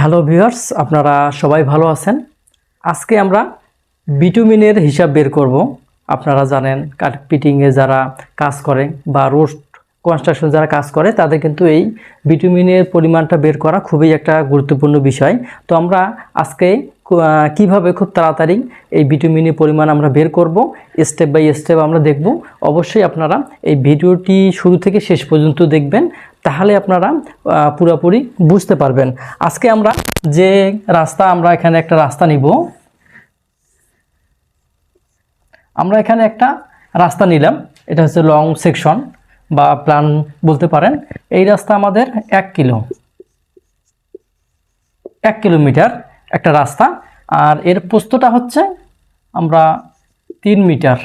Hello viewers, আপনারা সবাই ভালো আছেন? আজকে আমরা বিটুমিনের হিসাব বের করব। আপনারা জানেন কার্পিটিংয়ে যারা কাজ করে বা রোস্ট কনস্ট্রাকশন যারা কাজ করে, তাদের কিন্তু এই বিটুমিনের পরিমাণটা বের করা খুবই একটা গুরুত্বপূর্ণ বিষয়। তো আমরা আজকে কীভাবে খুব তাড়াতাড়ি এই বিটুমিনের পরিমাণ আমরা বের করব স্টেপ বাই স্টেপ আমরা দেখব। অবশ্যই আপনারা এই ভিডিওটি শুরু থেকে শেষ পর্যন্ত দেখবেন। তাহলে আপনারা পুরোপুরি বুঝতে পারবেন। আজকে আমরা যে রাস্তা, আমরা এখানে একটা রাস্তা নিব। আমরা এখানে একটা রাস্তা নিলাম। এটা হচ্ছে লং সেকশন বা প্ল্যান বলতে পারেন। এই রাস্তা আমাদের এক কিলো। এক কিলোমিটার একটা রাস্তা। আর এর পোস্তটা হচ্ছে আমরা তিন মিটার।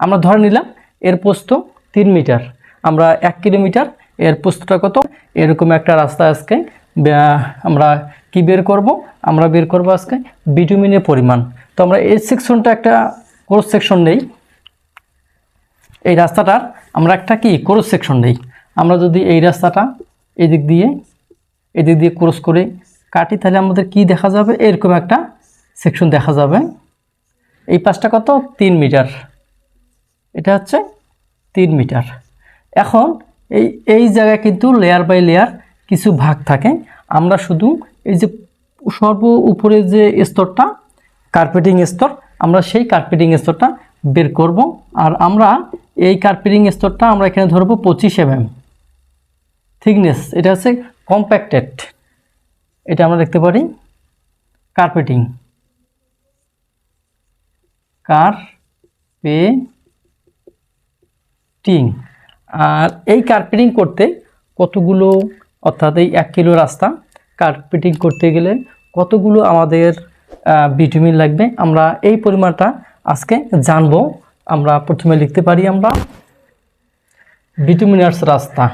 আমরা ধরে নিলাম, এর পোস্ত তিন মিটার। আমরা এক কিলোমিটার, এর প্রস্থটা কত? এরকম একটা রাস্তা আজকে আমরা কি বের করব? আমরা বের করব আজকে বিটুমিনের পরিমাণ। তো আমরা এই সেকশনটা একটা ক্রস সেকশন নেই। এই রাস্তাটার আমরা একটা কি? ক্রস সেকশন নেই। আমরা যদি এই রাস্তাটা এদিক দিয়ে এদিক দিয়ে ক্রস করে কাটি, তাহলে আমাদের কি দেখা যাবে? এরকম একটা সেকশন দেখা যাবে। এই পাশটা কত? তিন মিটার। এটা হচ্ছে তিন মিটার। এখন এই এই জায়গায় কিন্তু লেয়ার বাই লেয়ার কিছু ভাগ থাকে। আমরা শুধু এই যে সর্ব উপরে যে স্তরটা কার্পেটিং স্তর, আমরা সেই কার্পেটিং স্তরটা বের করব। আর আমরা এই কার্পেটিং স্তরটা আমরা এখানে ধরবো পঁচিশ এমএম থিকনেস এটা হচ্ছে কম্প্যাক্টেড এটা আমরা দেখতে পারি কার্পেটিং কার পে টিং আর এই কার্পেটিং করতে কতগুলো, অর্থাৎ এই এক কিলো রাস্তা কার্পেটিং করতে গেলে কতগুলো আমাদের ভিটামিন লাগবে? আমরা এই পরিমাণটা আজকে জানব। আমরা প্রথমে লিখতে পারি আমরা বিটুমিনার্স রাস্তা।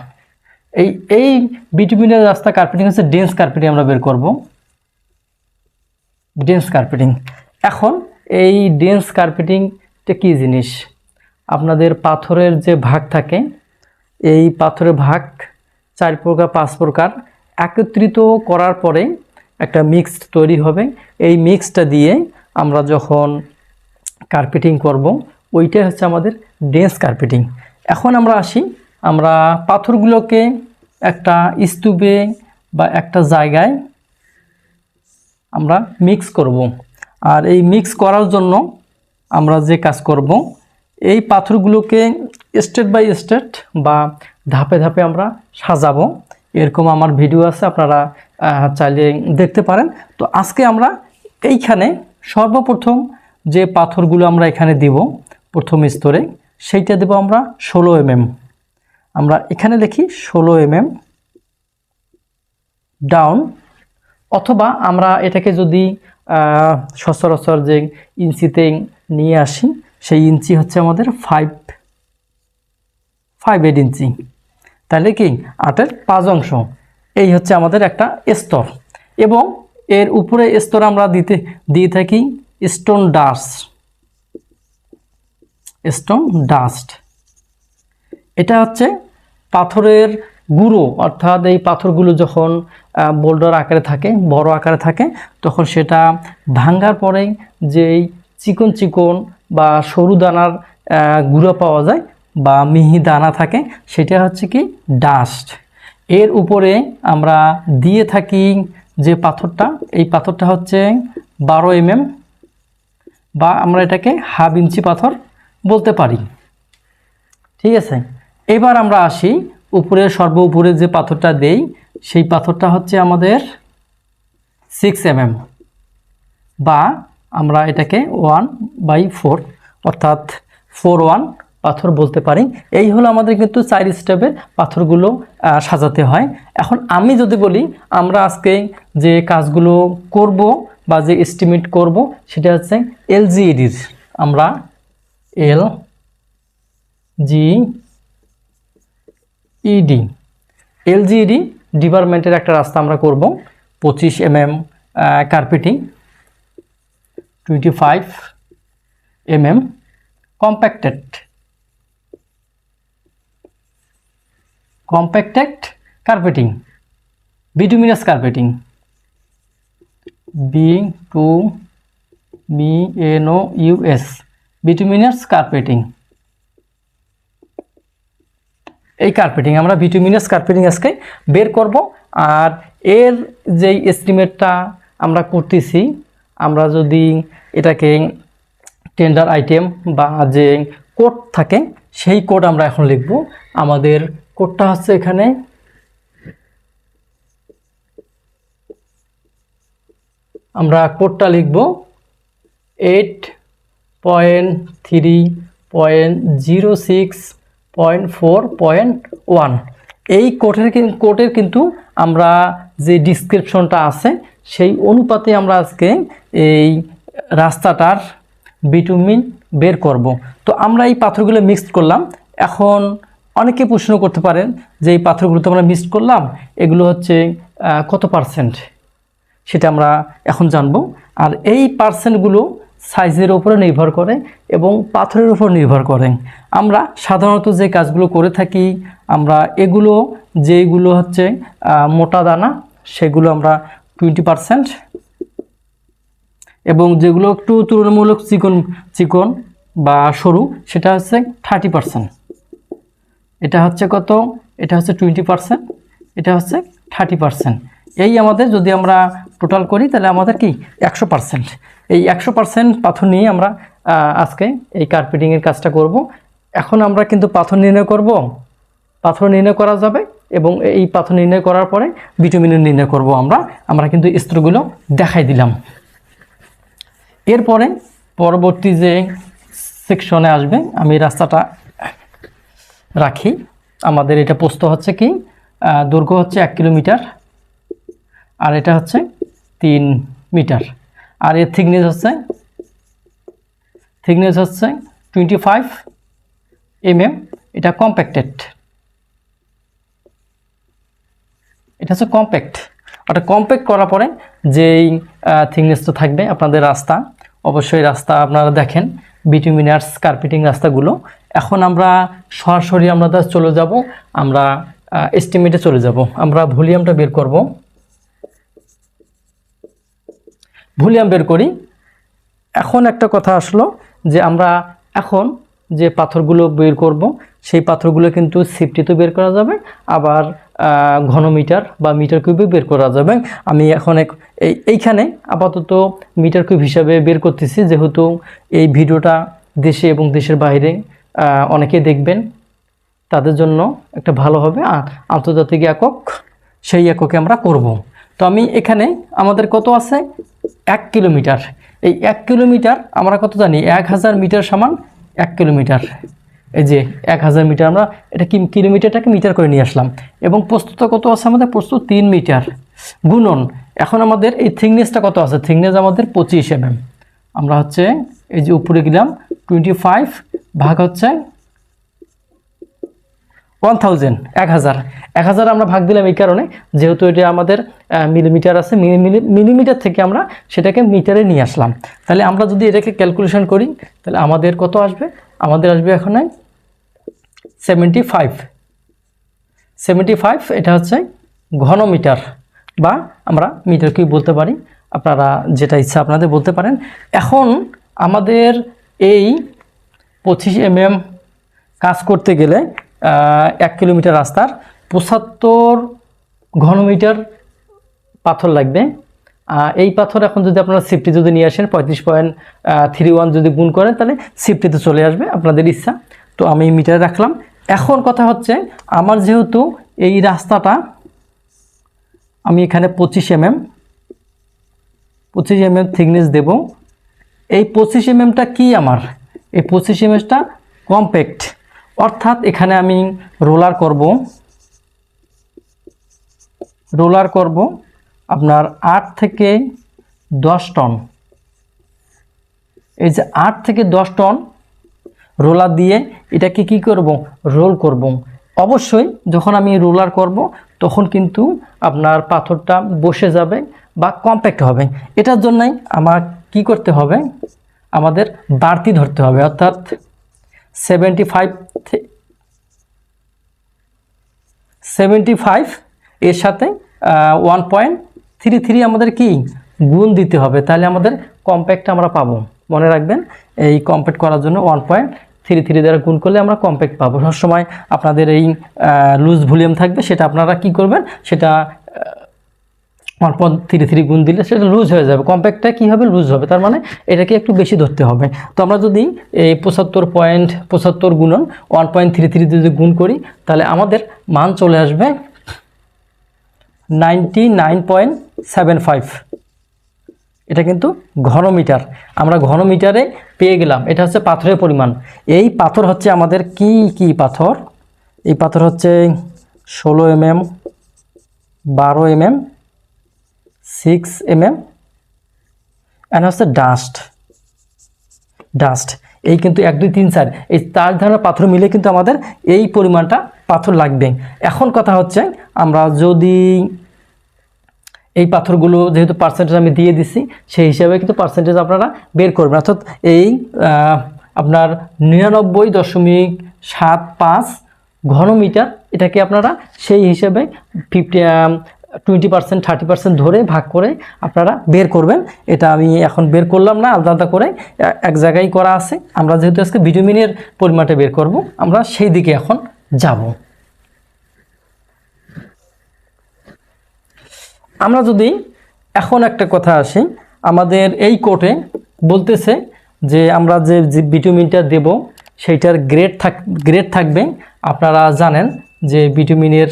এই এই বিটুমিনার রাস্তা কার্পেটিং হচ্ছে ডেন্স কার্পেটিং আমরা বের করব। ডেন্স কার্পেটিং এখন এই ডেন্স কার্পেটিংটা কী জিনিস? আপনাদের পাথরের যে ভাগ থাকে এই পাথরের ভাগ চার প্রকার, পাঁচ প্রকার। একত্রিত করার পরে একটা মিক্সড তৈরি হবে। এই মিক্সটা দিয়ে আমরা যখন কার্পেটিং করব, ওইটাই হচ্ছে আমাদের ডেন্স কার্পেটিং এখন আমরা আসি, আমরা পাথরগুলোকে একটা স্তূপে বা একটা জায়গায় আমরা মিক্স করব। আর এই মিক্স করার জন্য আমরা যে কাজ করব, এই পাথরগুলোকে স্টেট বাই স্টেট বা ধাপে ধাপে আমরা সাজাবো। এরকম আমার ভিডিও আছে, আপনারা চাইলে দেখতে পারেন। তো আজকে আমরা এইখানে সর্বপ্রথম যে পাথরগুলো আমরা এখানে দিব প্রথম স্তরে, সেইটা দেব আমরা ষোলো এমএম। আমরা এখানে লিখি ষোলো এমএম ডাউন অথবা আমরা এটাকে যদি সচরাচর যে ইঞ্চিতে নিয়ে আসি, সেই ইঞ্চি হচ্ছে আমাদের ফাইভ ফাইভ এইট ইঞ্চি তাহলে কি? আটের পাঁচ অংশ। এই হচ্ছে আমাদের একটা স্তর। এবং এর উপরে স্তর আমরা দিতে, দিয়ে থাকি স্টোন ডাস্ট স্টোন ডাস্ট এটা হচ্ছে পাথরের গুঁড়ো। অর্থাৎ এই পাথরগুলো যখন বোল্ডার আকারে থাকে, বড় আকারে থাকে, তখন সেটা ভাঙ্গার পরে যেই চিকন চিকন বা সরু দানার গুঁড়ো পাওয়া যায় বা মিহি দানা থাকে, সেটা হচ্ছে কি ডাস্ট এর উপরে আমরা দিয়ে থাকি যে পাথরটা, এই পাথরটা হচ্ছে বারো এমএম বা আমরা এটাকে হাফ ইঞ্চি পাথর বলতে পারি। ঠিক আছে? এবার আমরা আসি উপরে, সর্ব উপরে যে পাথরটা দেই, সেই পাথরটা হচ্ছে আমাদের সিক্স এমএম বা আমরা এটাকে ওয়ান বাই ফোর অর্থাৎ ফোর ওয়ান পাথর বলতে পারি। এই হলো আমাদের কিন্তু চার স্টেপে পাথরগুলো সাজাতে হয়। এখন আমি যদি বলি, আমরা আজকে যে কাজগুলো করব বা যে এস্টিমেট করব, সেটা হচ্ছে এল জি এলজিইডির আমরা এল জি ইডি এলজিইডি ডিপার্টমেন্টের একটা রাস্তা আমরা করব, পঁচিশ M M carpeting twenty five M M compacted compacted carpeting bituminous carpeting B two B N O US bituminous carpeting এই কার্পেটিং আমরা বিটুমিনাস কার্পেটিং আজকে বের করব। আর এর যে এস্টিমেটটা আমরা করতেছি, আমরা যদি এটাকে টেন্ডার আইটেম বা যে কোড থাকে, সেই কোড আমরা এখন লিখব। আমাদের কোডটা হচ্ছে এখানে। আমরা কোডটা লিখব। Eight point three point zero six point four point one. এই কোটের কোটের কিন্তু আমরা যে ডিসক্রিপশনটা আছে, সেই অনুপাতে আমরা আজকে এই রাস্তাটার বিটুমিন বের করব। তো আমরা এই পাথরগুলো মিক্সড করলাম। এখন অনেকে প্রশ্ন করতে পারেন যে এই পাথরগুলো তো আমরা মিক্সড করলাম, এগুলো হচ্ছে কত পার্সেন্ট সেটা আমরা এখন জানব। আর এই পার্সেন্টগুলো সাইজের উপরে নির্ভর করে এবং পাথরের উপর নির্ভর করে। আমরা সাধারণত যে কাজগুলো করে থাকি, আমরা এগুলো যেগুলো হচ্ছে মোটা দানা, সেগুলো আমরা টোয়েন্টি পারসেন্ট এবং যেগুলো একটু তুলনামূলক চিকন চিকন বা সরু, সেটা হচ্ছে থার্টি পারসেন্ট এটা হচ্ছে কত? এটা হচ্ছে টোয়েন্টি পারসেন্ট এটা হচ্ছে থার্টি পারসেন্ট এই আমাদের যদি আমরা টোটাল করি, তাহলে আমাদের কি? একশো পারসেন্ট এই একশো পারসেন্ট পাথর নিয়ে আমরা আজকে এই কার্পেটিংয়ের কাজটা করব। এখন আমরা কিন্তু পাথর নির্ণয় করব। পাথর নির্ণয় করা যাবে এবং এই পাথর নির্ণয় করার পরে ভিটামিনের নির্ণয় করব আমরা। আমরা কিন্তু স্তরগুলো দেখাই দিলাম। এরপরে পরবর্তী যে সেকশনে আসবে, আমি রাস্তাটা রাখি। আমাদের এটা পোস্ত হচ্ছে কি? দৈর্ঘ্য হচ্ছে এক কিলোমিটার, আর এটা হচ্ছে তিন মিটার। আর এর থিকনেস হচ্ছে থিকনেস হচ্ছে টোয়েন্টি ফাইভ এমএম এটা কম্প্যাক্টেড এটা হচ্ছে কম্প্যাক্ট অর্থাৎ কম্প্যাক্ট করার পরে যেই থিকনেসটা থাকবে, আপনাদের রাস্তা, অবশ্যই রাস্তা আপনারা দেখেন। বিটুমিনার্স কার্পেটিং রাস্তাগুলো। এখন আমরা সরাসরি আমরা তা চলে যাব, আমরা এস্টিমেটে চলে যাব। আমরা ভলিউমটা বের করব। ভলিউম বের করি। এখন একটা কথা আসলো যে আমরা এখন যে পাথরগুলো বের করব, সেই পাথরগুলো কিন্তু সিফটিতে বের করা যাবে। আবার ঘনমিটার বা মিটার কিউবে বের করা যাবে আমি এখন এইখানে আপাতত মিটার কিউব হিসাবে বের করতেছি, যেহেতু এই ভিডিওটা দেশে এবং দেশের বাইরে অনেকে দেখবেন, তাদের জন্য একটা ভালো হবে। আ- আন্তর্জাতিক একক, সেই এককে আমরা করব। তো আমি এখানে আমাদের কত আছে? এক কিলোমিটার। এই এক কিলোমিটার আমরা কত জানি? এক হাজার মিটার সমান এক কিলোমিটার। এই যে এক হাজার মিটার আমরা এটা কি কিলোমিটারটাকে মিটার করে নিয়ে আসলাম। এবং প্রস্তুত কত আছে আমাদের? প্রস্তুত তিন মিটার। গুণন, এখন আমাদের এই থিকনেসটা কত আছে? থিকনেস আমাদের পঁচিশ এমএম। আমরা হচ্ছে এই যে উপরে গেলাম টোয়েন্টি ফাইভ ভাগ হচ্ছে ওয়ান থাউজেন্ড এক হাজার। এক হাজার আমরা ভাগ দিলাম এই কারণে, যেহেতু এটা আমাদের মিলিমিটার আছে, মিলি- মিলি- মিলিমিটার থেকে আমরা সেটাকে মিটারে নিয়ে আসলাম। তাহলে আমরা যদি এটাকে ক্যালকুলেশন করি, তাহলে আমাদের কত আসবে? আমাদের আসবে এখানে সেভেন্টি ফাইভ সেভেন্টি ফাইভ এটা হচ্ছে ঘনমিটার বা আমরা মিটার কিউব বলতে পারি? আপনারা যেটা ইচ্ছা আপনাদের বলতে পারেন। এখন আমাদের এই পঁচিশ এমএম কাজ করতে গেলে এক কিলোমিটার রাস্তার পঁচাত্তর ঘনমিটার পাথর লাগবে। এই পাথর এখন যদি আপনারা সিফটি যদি নিয়ে আসেন, পঁয়ত্রিশ পয়েন্ট থ্রি ওয়ান যদি গুণ করেন, তাহলে সিফটিতে চলে আসবে আপনাদের ইচ্ছা। তো আমি মিটারে রাখলাম। এখন কথা হচ্ছে, আমার যেহেতু এই রাস্তাটা, আমি এখানে পঁচিশ এমএম পঁচিশ এমএম থিকনেস দেব। এই পঁচিশ এমএমটা কি আমার? এই পঁচিশ এমএমটা কম্প্যাক্ট। অর্থাৎ এখানে আমি রোলার করব। রোলার করব আপনার আট থেকে দশ টন। এই যে আট থেকে দশ টন রোলার দিয়ে এটাকে কি করব? রোল করব। অবশ্যই যখন আমি রোলার করব, তখন কিন্তু আপনার পাথরটা বসে যাবে বা কম্প্যাক্ট হবে এটার জন্যই আমার কি করতে হবে? আমাদের বাড়তি ধরতে হবে, অর্থাৎ সেভেন্টি ফাইভ সেভেন্টি ফাইভ এর সাথে ওয়ান পয়েন্ট থ্রি থ্রি আমাদের কি? গুণ দিতে হবে। তাহলে আমাদের কম্প্যাক্ট আমরা পাবো। মনে রাখবেন, এই কম্প্যাক্ট করার জন্য ওয়ান পয়েন্ট থ্রি থ্রি দ্বারা গুণ করলে আমরা কম্প্যাক্ট পাবো। সবসময় আপনাদের এই লুজ ভলিউম থাকবে, সেটা আপনারা কি করবেন, সেটা ওয়ান পয়েন্ট থ্রি থ্রি গুণ দিলে সেটা লুজ হয়ে যাবে। কম্প্যাক্টটা কী হবে? লুজ হবে। তার মানে এটাকে একটু বেশি ধরতে হবে। তো আমরা যদি এই পঁচাত্তর পয়েন্ট পঁচাত্তর গুণন ওয়ান পয়েন্ট থ্রি থ্রি যদি গুণ করি, তাহলে আমাদের মান চলে আসবে ninety nine point seven five এটা কিন্তু ঘনমিটার। আমরা ঘনমিটারে পেয়ে গেলাম। এটা হচ্ছে পাথরের পরিমাণ। এই পাথর হচ্ছে আমাদের কি কি পাথর? এই পাথর হচ্ছে ষোলো এমএম, বারো MM, six M M and হচ্ছে ডাস্ট ডাস্ট এই কিন্তু এক, দুই, তিন, চার। এই চার ধরনের পাথর মিলে কিন্তু আমাদের এই পরিমাণটা পাথর লাগবে। এখন কথা হচ্ছে আমরা যদি এই পাথরগুলো যেহেতু পার্সেন্টেজ আমি দিয়ে দিছি, সেই হিসাবে কিন্তু পার্সেন্টেজ আপনারা বের করবেন। অর্থাৎ এই আপনার নিরানব্বই দশমিক সাত পাঁচ ঘনমিটার এটাকে আপনারা সেই হিসাবে fifty twenty percent thirty percent ধরে ভাগ করে আপনারা বের করবেন। এটা আমি এখন বের করলাম না, আলাদা আলাদা করে এক জায়গায় করা আছে। আমরা যেহেতু আজকে ভিটামিনের পরিমাণটা বের করব, আমরা সেই দিকে এখন যাব। আমরা যদি এখন একটা কথা আসি, আমাদের এই কোর্টে বলতেছে যে আমরা যে যে ভিটামিনটা দেব, সেইটার গ্রেড থাক গ্রেড থাকবে। আপনারা জানেন যে ভিটামিনের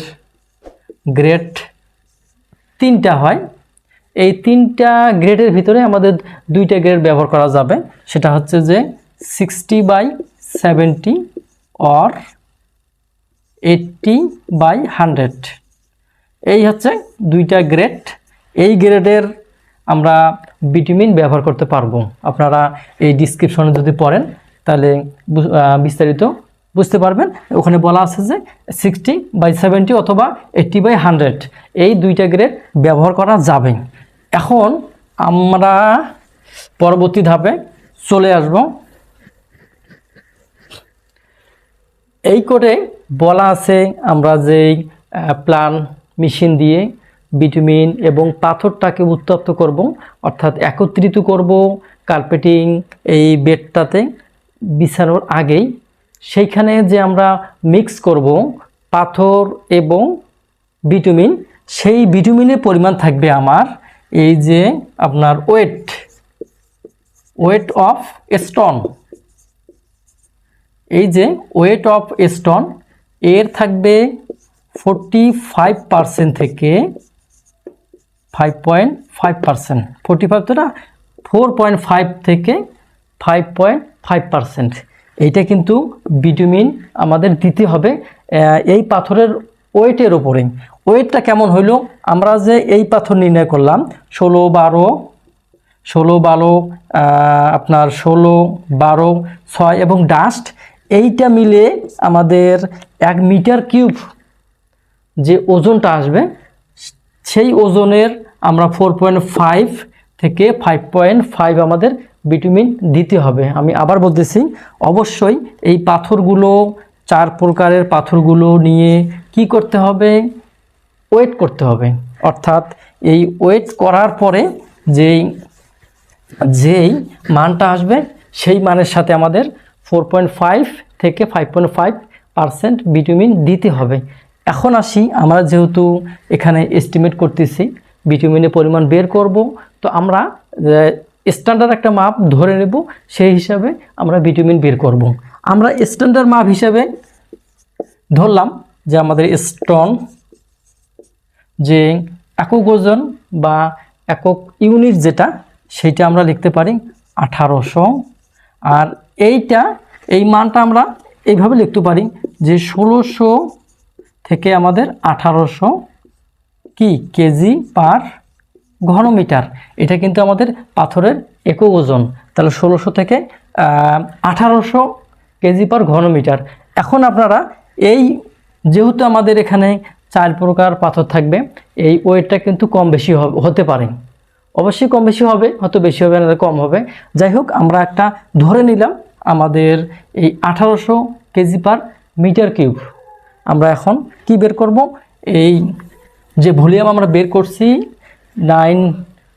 গ্রেড তিনটা হয়। এই তিনটা গ্রেডের ভিতরে আমাদের দুইটা গ্রেড ব্যবহার করা যাবে। সেটা হচ্ছে যে sixty by seventy or eighty by hundred এই হচ্ছে দুইটা গ্রেড এই গ্রেডের আমরা ভিটামিন ব্যবহার করতে পারব। আপনারা এই ডিসক্রিপশনে যদি পড়েন, তাহলে বিস্তারিত বুঝতে পারবেন। ওখানে বলা আছে যে সিক্সটি বাই সেভেন্টি অথবা এইট্টি বাই হান্ড্রেড এই দুইটা গ্রেড ব্যবহার করা যাবে। এখন আমরা পরবর্তী ধাপে চলে আসব। এই করে বলা আছে আমরা যেই প্লান মেশিন দিয়ে ভিটামিন এবং পাথরটাকে উত্তপ্ত করব, অর্থাৎ একত্রিত করব কার্পেটিং এই বেডটাতে বিছানোর আগেই। সেইখানে যে আমরা মিক্স করব পাথর এবং ভিটামিন সেই ভিটামিনের পরিমাণ থাকবে আমার এই যে আপনার ওয়েট ওয়েট অফ স্টোন এই যে ওয়েট অফ স্টোন এর থাকবে ফোরটি ফাইভ পার্সেন্ট থেকে five point five percent forty five তো না ফোর পয়েন্ট ফাইভ থেকে ফাইভ পয়েন্ট ফাইভ পার্সেন্ট এইটা কিন্তু ভিটামিন আমাদের দিতে হবে এই পাথরের ওয়েটের ওপরে ওয়েটটা কেমন হইল? আমরা যে এই পাথর নির্ণয় করলাম, ষোলো বারো ষোলো বারো আপনার ষোলো বারো, ছয় এবং ডাস্ট এইটা মিলে আমাদের এক মিটার কিউব যে ওজনটা আসবে, সেই ওজনের আমরা ফোর পয়েন্ট ফাইভ থেকে ফাইভ পয়েন্ট ফাইভ আমাদের ভিটামিন দিতে হবে। আমি আবার বলতেছি, অবশ্যই এই পাথরগুলো, চার প্রকারের পাথরগুলো নিয়ে কি করতে হবে? ওয়েট করতে হবে। অর্থাৎ এই ওয়েট করার পরে যেই যেই মানটা আসবে, সেই মানের সাথে আমাদের ফোর পয়েন্ট ফাইভ থেকে five point five percent bitumen দিতে হবে। এখন আসি, আমরা যেহেতু এখানে এস্টিমেট করতেছি ভিটামিনের পরিমাণ বের করব, তো আমরা স্ট্যান্ডার্ড একটা মাপ ধরে নেব, সেই হিসাবে আমরা ভিটামিন বের করব। আমরা স্ট্যান্ডার্ড মাপ হিসাবে ধরলাম যে আমাদের স্টোন যে একক ওজন বা একক ইউনিট যেটা, সেইটা আমরা লিখতে পারি আঠারোশো, আর এইটা, এই মানটা আমরা এইভাবে লিখতে পারি যে ষোলোশো থেকে আমাদের আঠারোশো কি কেজি পার ঘনমিটার। এটা কিন্তু আমাদের পাথরের একক ওজন। তাহলে ষোলোশো থেকে আঠারোশো কেজি পার ঘনমিটার। এখন আপনারা এই যেহেতু আমাদের এখানে চার প্রকার পাথর থাকবে, এই ওয়েটটা কিন্তু কম বেশি হতে পারে। অবশ্যই কম বেশি হবে, হয়তো বেশি হবে না, কম হবে। যাই হোক, আমরা একটা ধরে নিলাম আমাদের এই আঠারোশো কেজি পার মিটার কিউব। আমরা এখন কি বের করব? এই যে ভলিউম আমরা বের করছি, nine,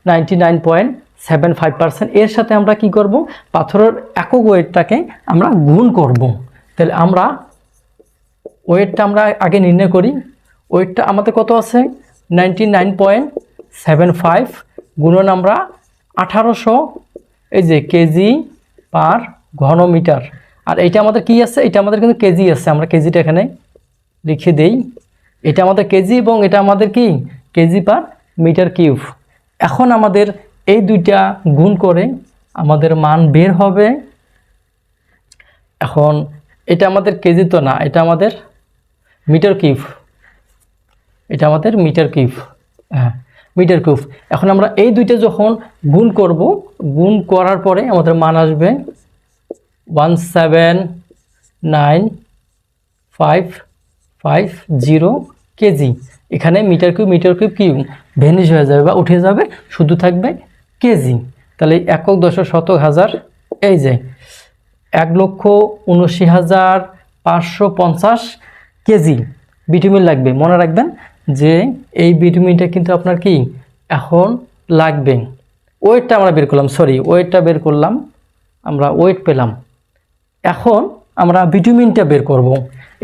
ninety nine point seven five percent. এর সাথে আমরা কি করব? পাথরের একক ওয়েটটাকে আমরা গুণ করব। তাহলে আমরা ওয়েটটা আমরা আগে নির্ণয় করি। ওয়েটটা আমাদের কত আছে? Ninety nine point seven five গুণন আমরা আঠারোশো, এই যে কেজি পার ঘনমিটার। আর এইটা আমাদের কি আছে? এটা আমাদের কিন্তু কেজি আছে। আমরা কেজিটা এখানে লিখে দেই। এটা আমাদের কেজি এবং এটা আমাদের কি? KG per metre cube. এখন আমাদের এই দুইটা গুণ করে আমাদের মান বের হবে। এখন এটা আমাদের কেজি তো না, এটা আমাদের মিটার কিউব। এটা আমাদের মিটার কিউব। হ্যাঁ মিটার কিউব। এখন আমরা এই দুইটা যখন গুণ করব, গুণ করার পরে আমাদের মান আসবে one seven nine five five zero KG এখানে মিটার কিউব মিটার কিউব কি? ভেনিশ হয়ে যাবে বা উঠে যাবে, শুধু থাকবে কেজি তাহলে একক দশক শতক হাজার, এই যে এক লক্ষ উনআশি হাজার পাঁচশো পঞ্চাশ কেজি ভিটামিন লাগবে। মনে রাখবেন যে এই ভিটামিনটা কিন্তু আপনার কি? এখন লাগবে। ওয়েটটা আমরা বের করলাম সরি ওয়েটটা বের করলাম, আমরা ওয়েট পেলাম। এখন আমরা ভিটামিনটা বের করব।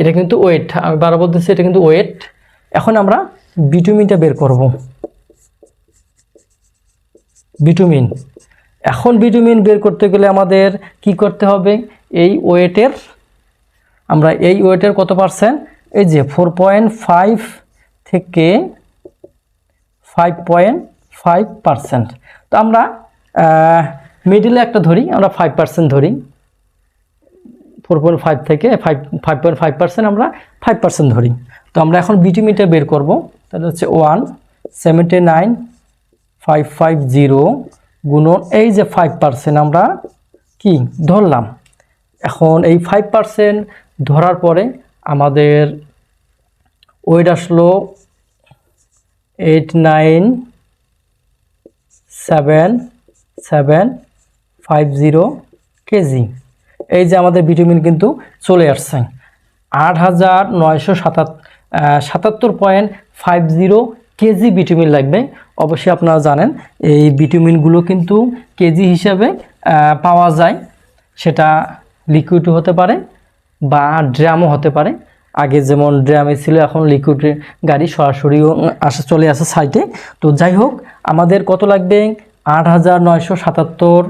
এটা কিন্তু ওয়েট আমি বারবার বলতেছি এটা কিন্তু ওয়েট এখন আমরা ভিটামিনটা বের করব। ভিটামিন এখন ভিটামিন বের করতে গেলে আমাদের কি করতে হবে? এই ওয়েটের আমরা এই ওয়েটের কত পার্সেন্ট এই যে ফোর পয়েন্ট ফাইভ থেকে ফাইভ পয়েন্ট ফাইভ পার্সেন্ট তো আমরা মিডিলে একটা ধরি, আমরা ফাইভ পার্সেন্ট ধরি। ফোর পয়েন্ট ফাইভ থেকে five five point five percent আমরা ফাইভ পার্সেন্ট ধরি। তো আমরা এখন বিটিমিটা বের করব। তাহলে হচ্ছে one seventy nine five five zero গুণন এই যে ফাইভ পার্সেন্ট আমরা কি ধরলাম। এখন এই ফাইভ পার্সেন্ট ধরার পরে আমাদের ওয়েট আসলো eight nine seven seven five zero KG. এই যে আমাদের ভিটামিন কিন্তু চলে আসছে। আট হাজার নয়শো সাতাত সাতাত্তর point five zero KG bitumen লাগবে। অবশ্যই আপনারা জানেন, এই ভিটামিনগুলো কিন্তু কেজি হিসাবে পাওয়া যায়। সেটা লিকুইডও হতে পারে বা ড্রামও হতে পারে। আগে যেমন ড্রামে ছিল, এখন লিকুইড গাড়ি সরাসরিও আসা, চলে আসে সাইটে তো যাই হোক, আমাদের কত লাগবে? আট হাজার নয়শো সাতাত্তর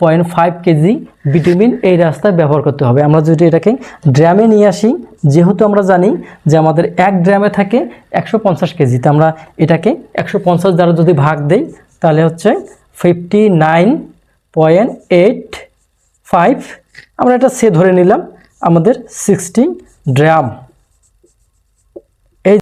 পয়েন্ট ফাইভ কেজি ভিটামিন এই রাস্তায় ব্যবহার করতে হবে। আমরা যদি এটাকে ড্রামে নিয়ে আসি, যেহেতু আমরা জানি যে আমাদের এক ড্রামে থাকে একশো পঞ্চাশ কেজি, তো আমরা এটাকে একশো পঞ্চাশ দ্বারা যদি ভাগ দেই, তাহলে হচ্ছে fifty nine point eight five. আমরা এটা সে ধরে নিলাম আমাদের সিক্সটি ড্রাম।